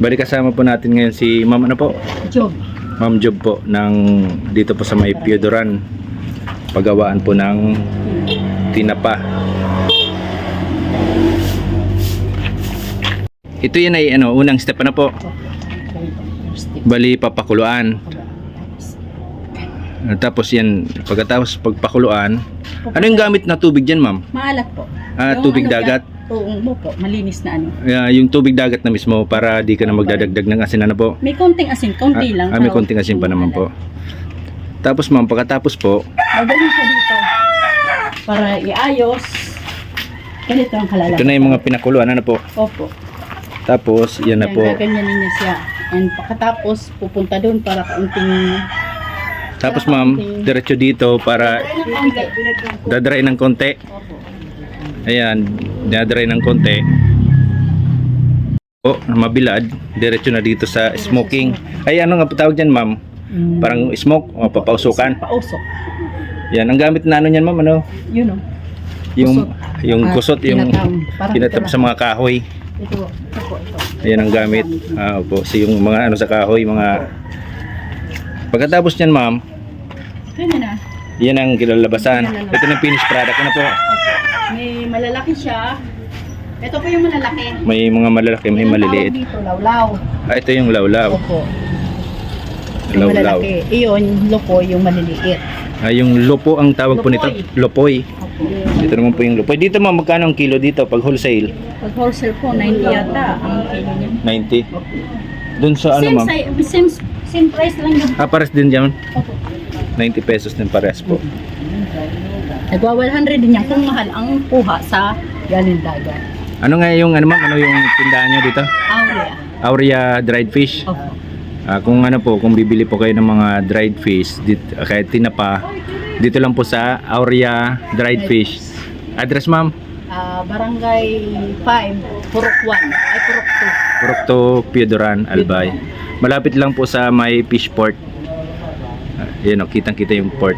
Bali kasama po natin ngayon si Ma'am ano po? Job. Ma'am Job po ng dito po sa may Piodoran. Pagawaan po ng tinapa. Ito yan ay ano, unang step ano po? Bali papakuluan. Tapos yan, pagkatapos pagpakuluan, ano yung gamit na tubig dyan ma'am? Maalat po. Ah, tubig ano dagat? Oo, mo po. Malinis na ano. Ah, yung tubig dagat na mismo para di ka na magdadagdag ng asin ano po? May konting asin, konti lang. Ah, may konting asin pa naman po. Tapos ma'am, pagkatapos po, Magaling siya dito. Para iayos. Ganito ang kalalaki. ito na yung mga pinakuluan ano po. Opo. Tapos, yan na Yan, po. gaganyanin niya siya. And pagkatapos, pupunta doon para kaunting... Tapos ma'am, diretso dito para Konti. dadray ng konti. Opo. Ayan, dadray ng konti. O, mabilad, diretso na dito sa smoking. Ay, ano nga tawag dyan ma'am? Mm. Parang smoke o papausukan. Pausok. Yan, ang gamit na ano yan ma'am, ano? Yun o. Yung, Kusot. yung Ah, kusot, yung tinatap sa mga kahoy. Ito, ito ito. Ayan ang gamit. Ah, opo. So, yung mga ano sa kahoy, mga... Pagkatapos niyan ma'am, na. yan ang kilalabasan. Ito na yung finished product. Ano po? May malalaki siya. Ito po yung malalaki. May mga malalaki, may Yung maliliit. tawag dito, lawlaw. Ah, ito yung lawlaw. Opo. Yung Lawlaw. malalaki. Iyon, loko yung maliliit. Ah, yung lupo ang tawag po nito. Lopoy. Opo. Ito naman po yung lopoy. Dito ma'am, magkano ang kilo dito pag wholesale? Pag wholesale po, 90 yata ang kilo niya. 90. Opo. Doon sa ano same, ma'am? si- same, same price lang yun. Ah, pares din dyan. Opo. 90 pesos din pares po. Nagwa 100 din yan kung mahal ang kuha sa galing dagat. Ano nga yung ano ma'am, ano yung tindahan nyo dito? Aurea. Aurea dried fish. Opo. Ah, kung ano po, kung bibili po kayo ng mga dried fish, dit, ah, kahit tinapa, dito lang po sa Aurea dried fish. Address ma'am? Ah, barangay 5, Purok 1, ay Purok Purok to Piodoran, Albay. Malapit lang po sa may fish port. Ah, Yan o, kitang kita yung port.